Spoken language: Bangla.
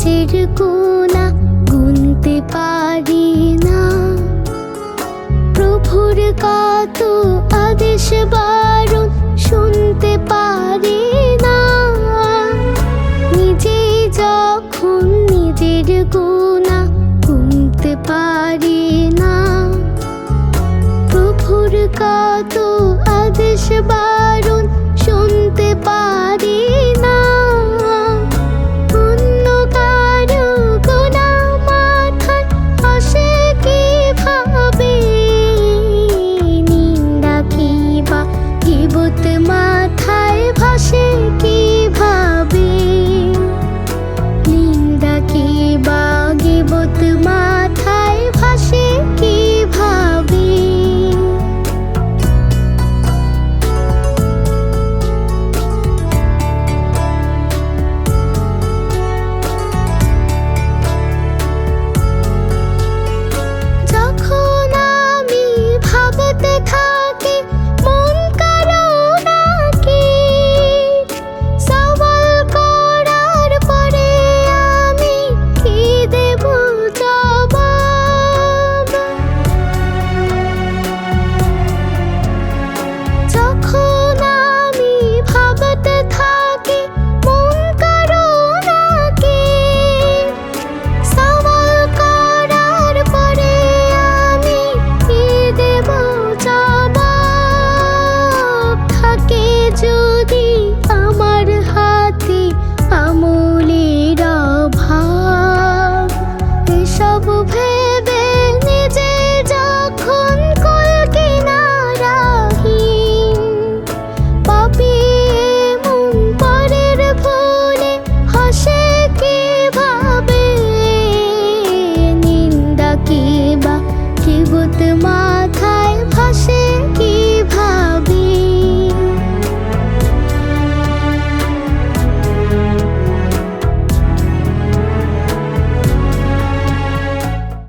গাছের কোনা গুনতে পারি না। প্রভুর কত আদেশ বারণ শুনতে পারি না। নিজে যখন নিজের গুণা গুনতে পারি না, প্রভুর কত আদেশ বারণ 阿姆。